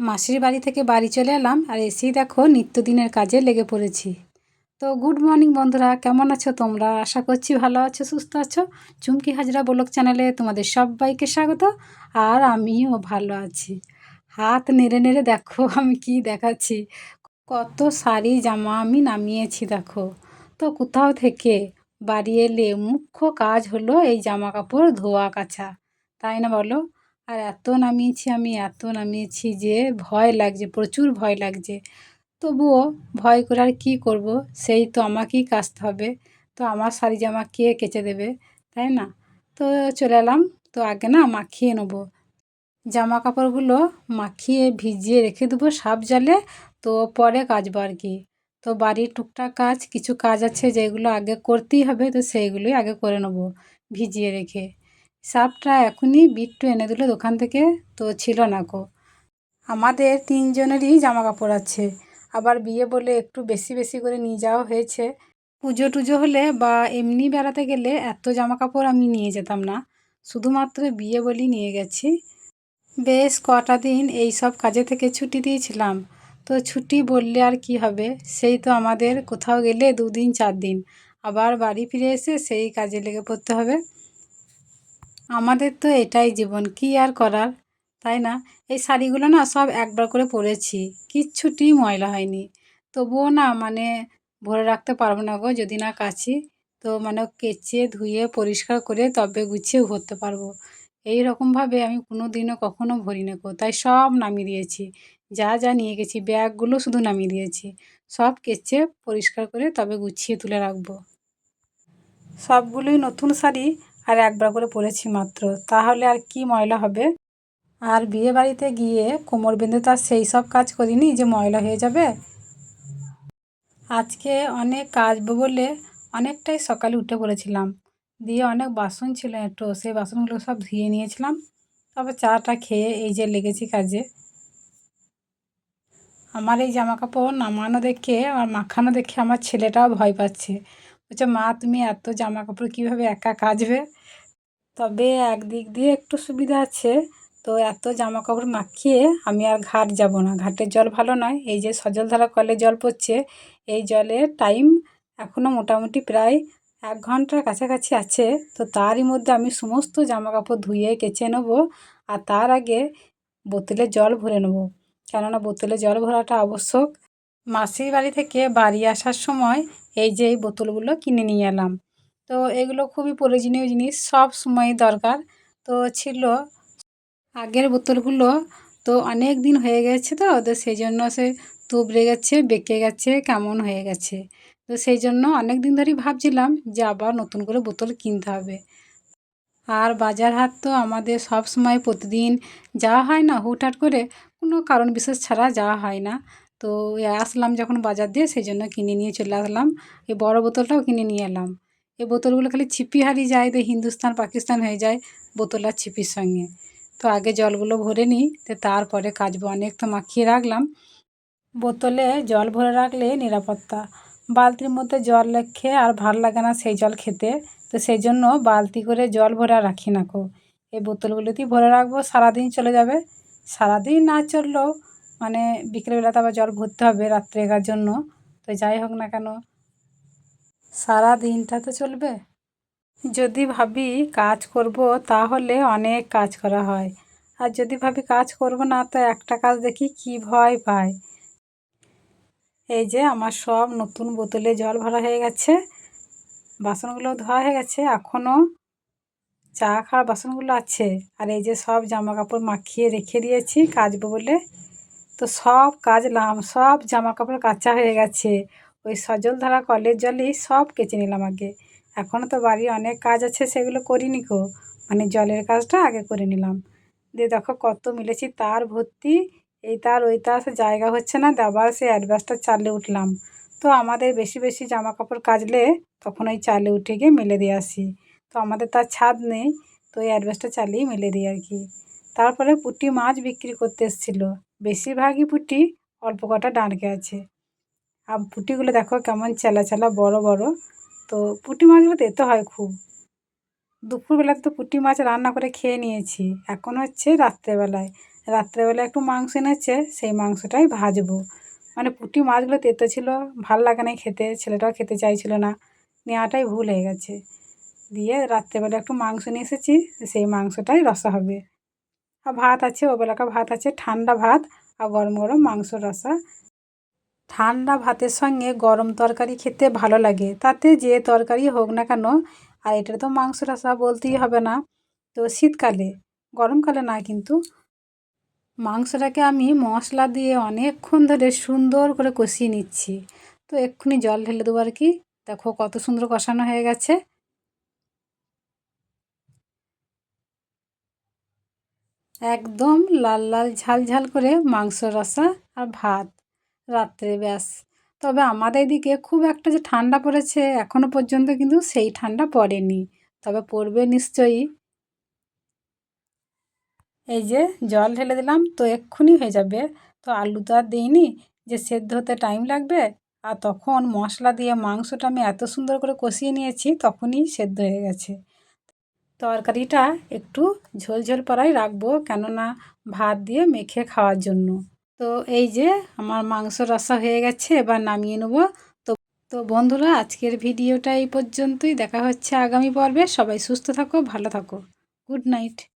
মাসির বাড়ি থেকে বাড়ি চলে এলাম আর এসেই দেখো নিত্যদিনের কাজে লেগে পড়েছি। তো গুড মর্নিং বন্ধুরা, কেমন আছো তোমরা? আশা করছি ভালো আছো, সুস্থ আছো। চুমকি হাজরা ব্লগ চ্যানেলে তোমাদের সবাইকে স্বাগত আর আমিও ভালো আছি। হাত নেড়ে নেড়ে দেখো আমি কি দেখাচ্ছি। কত শাড়ি, জামা আমি নামিয়েছি দেখো। তো কোথাও থেকে বাড়ি এলে মুখ্য কাজ হলো এই জামা কাপড় ধোয়া কাচা। তাই না বলো? আর এত নামিয়েছি আমি, এত নামিয়েছি যে ভয় লাগছে, প্রচুর ভয় লাগছে। তবুও ভয় করে আর কী করব? সেই তো আমাকেই কাচতে হবে। তো আমার শাড়ি জামা কে কেচে দেবে? তাই না? তো চলে এলাম। তো আগে না মাখিয়ে নেব। জামা কাপড়গুলো মাখিয়ে ভিজিয়ে রেখে দেবো সাপ জালে। তো পরে কাচবো আর কি। তো বাড়ির টুকটাক কাজ, কিছু কাজ আছে যেগুলো আগে করতেই হবে, তো সেইগুলোই আগে করে নেব ভিজিয়ে রেখে। সাপটা এখনই বিট্টু এনে দিল দোকান থেকে, তো ছিল না কো আমাদের তিনজনেরই জামা কাপড় আছে, আবার বিয়ে বলে একটু বেশি বেশি করে নিয়ে যাওয়া হয়েছে। পুজো টুজো হলে বা এমনি বেড়াতে গেলে এত জামা কাপড় আমি নিয়ে যেতাম না, শুধুমাত্র বিয়ে বলেই নিয়ে গেছি। বেশ কটা দিন এই সব কাজে থেকে ছুটি দিয়েছিলাম, তো ছুটি বললে আর কি হবে? সেই তো আমাদের কোথাও গেলে দুদিন চার দিন, আবার বাড়ি ফিরে এসে সেই কাজে লেগে পড়তে হবে। আমাদের তো এটাই জীবন, কি আর করার? তাই না? এই শাড়িগুলো না সব একবার করে পরেছি, কিচ্ছুটি ময়লা হয়নি। তবুও না মানে ভরে রাখতে পারব না গো, যদি না কাছি তো মানে কেচে, ধুয়ে, পরিষ্কার করে তবে গুছিয়ে ভরতে পারব। এই রকমভাবে আমি কোনো দিনও কখনও ভরি না গো, তাই সব নামিয়ে দিয়েছি। যা যা নিয়ে গেছি, ব্যাগগুলো শুধু নামিয়ে দিয়েছি। সব কেচে, পরিষ্কার করে তবে গুছিয়ে তুলে রাখব। সবগুলোই নতুন শাড়ি আর একবার করে পরেছি মাত্র। তাহলে আর কি ময়লা হবে? আর বিয়ে বাড়িতে গিয়ে কোমর বেঁধে তো আর সেই সব কাজ করিনি যে ময়লা হয়ে যাবে? আজকে অনেক কাজ বলে অনেকটাই সকালে উঠে পড়েছিলাম। দিয়ে অনেক বাসন ছিল একটু, সেই বাসনগুলো সব ধুয়ে নিয়েছিলাম। তারপর চাটা খেয়ে এই যে লেগেছি কাজে। আমার এই জামা কাপড় নামানো দেখে আর মাখানো দেখে আমার ছেলেটাও ভয় পাচ্ছে। বলছে, মা, তুমি এত জামা কাপড় কীভাবে একা কাচবে? তবে একদিক দিয়ে একটু সুবিধা আছে। তো এত জামা কাপড় মাখিয়ে আমি আর ঘাট যাব না। ঘাটের জল ভালো নয়। এই যে সজলধারা কলে জল পড়ছে, এই জলের টাইম এখনও মোটামুটি প্রায় এক ঘণ্টার কাছাকাছি আছে। তো তারই মধ্যে আমি সমস্ত জামা কাপড় ধুয়ে কেচে নেব আর তার আগে বোতলে জল ভরে নেব। কেননা বোতলে জল ভরাটা আবশ্যক। মাসির বাড়ি থেকে বাড়ি আসার সময় এই যে এই বোতলগুলো কিনে নিয়ে এলাম। তো এগুলো খুবই প্রয়োজনীয় জিনিস, সব সময় দরকার। তো ছিল আগের বোতলগুলো তো অনেক দিন হয়ে গেছে তো তো সেই জন্য সে তুবড়ে গেছে, বেঁকে গেছে, কেমন হয়ে গেছে। তো সেই জন্য অনেক দিন ধরেই ভাবছিলাম যে আবার নতুন করে বোতল কিনতে হবে। আর বাজার হাট তো আমাদের সব সময় প্রতিদিন যাওয়া হয় না, হুটহাট করে কোনো কারণ বিশেষ ছাড়া যাওয়া হয় না। তো আসলাম যখন বাজার দিয়ে, সেই জন্য কিনে নিয়ে চলে আসলাম। এই বড় বোতলটাও কিনে নিয়ে এলাম। এই বোতলগুলো খালি ছিপি হারিয়ে যায়, তো হিন্দুস্তান, পাকিস্তান হয়ে যায় বোতল আর ছিপির সঙ্গে। তো আগে জলগুলো ভরে নিই, তো তারপরে কাচবো। অনেক তো মাখিয়ে রাখলাম। বোতলে জল ভরে রাখলে নিরাপত্তা। বালতির মধ্যে জল রেখে আর ভালো লাগে না সেই জল খেতে, তো সেই জন্য বালতি করে জল ভরে রাখি না কো। এই বোতলগুলোতেই ভরে রাখব, সারাদিন চলে যাবে। সারাদিন না চললেও মানে বিকেলবেলাতে আবার জল ভরতে হবে রাত্রেকার জন্য। তো যাই হোক না কেন সারা দিনটা তো চলবে। যদি ভাবি কাজ করব, তাহলে অনেক কাজ করা হয়। আর যদি ভাবি কাজ করব না, তো একটা কাজ দেখি কি ভয় পায়। এই যে আমার সব নতুন বোতলে জল ভরা হয়ে গেছে বাসনগুলো ধোয়া হয়ে গেছে এখনও চা খাওয়ার বাসনগুলো আছে। আর এই যে সব জামা কাপড় মাখিয়ে রেখে দিয়েছি কাচবো বলে। তো সব কাচলাম, সব জামা কাপড় কাচা হয়ে গেছে। ওই সজলধারা কলের জলই সব কেচে নিলাম আগে। এখনও তো বাড়ি অনেক কাজ আছে, সেগুলো করিনি কো মানে জলের কাজটা আগে করে নিলাম। দিয়ে দেখো কত মিলেছি, তার ভর্তি, এই তার ওই তার জায়গা হচ্ছে না, আবার সে অ্যাডভাসটা চালে উঠলাম। তো আমাদের বেশি বেশি জামা কাপড় কাচলে তখন ওই চালে উঠে গিয়ে মেলে দিয়ে আসি। তো আমাদের তার ছাদ নেই, তো ওই অ্যাডভাসটা চালিয়ে মেলে দিই আর কি। তারপরে পুঁটি মাছ বিক্রি করতে এসেছিল। বেশিরভাগই পুটি অল্প কটা ডাঁড়কে আছে। আর পুঁটিগুলো দেখো কেমন চেলা চেলা, বড় বড়। তো পুঁটি মাছগুলো দিতে হয় খুব। দুপুরবেলাতে তো পুঁটি মাছ রান্না করে খেয়ে নিয়েছি। এখন হচ্ছে রাত্রেবেলায়। রাত্রেবেলায় একটু মাংস এনেছে, সেই মাংসটাই ভাজবো। মানে পুঁটি মাছগুলো তেতো ছিল, ভালো লাগে না খেতে, ছেলেটাও খেতে চাইছিল না। নেওয়াটাই ভুল হয়ে গেছে। দিয়ে রাত্রেবেলা একটু মাংস নিয়ে এসেছি, সেই মাংসটাই রসা হবে। আর ভাত আছে, ওবেলাকার ভাত আছে, ঠান্ডা ভাত আর গরম গরম মাংস রসা। ঠান্ডা ভাতের সঙ্গে গরম তরকারি খেতে ভালো লাগে। তাতে যে তরকারি হোক না কেন, আর এটা তো মাংস রসা বলতেই হবে না। তো শীতকালে, গরমকালে না কিন্তু, মাংসটাকে আমি মশলা দিয়ে অনেকক্ষণ ধরে সুন্দর করে কষিয়ে নিচ্ছি। তো এক্ষুনি জল ঢেলে দেবো আর কি। দেখো কত সুন্দর কষানো হয়ে গেছে। একদম লাল লাল ঝাল ঝাল করে মাংস রসা আর ভাত। রাত্রে ব্যাস। তবে আমাদের এদিকে খুব একটা যে ঠান্ডা পড়েছে এখনও পর্যন্ত কিন্তু সেই ঠান্ডা পড়েনি। তবে পড়বে নিশ্চয়ই। এই যে জল ঢেলে দিলাম, তো এক্ষুনি হয়ে যাবে। তো আলু তো আর দিইনি, যে সেদ্ধ হতে টাইম লাগবে। আর তখন মশলা দিয়ে মাংসটা আমি এত সুন্দর করে কষিয়ে নিয়েছি, তখনই সেদ্ধ হয়ে গেছে। তরকারিটা একটু ঝোল ঝোল রাখব, কেননা ভাত দিয়ে মেখে খাওয়ার জন্য। তো এই যে আমার মাংস রসা হয়ে গেছে, এবার নামিয়ে নেব। তো তো বন্ধুরা, আজকের ভিডিওটা এই পর্যন্তই। দেখা হচ্ছে আগামী পর্বে। সবাই সুস্থ থাকো, ভালো থাকো। Good night.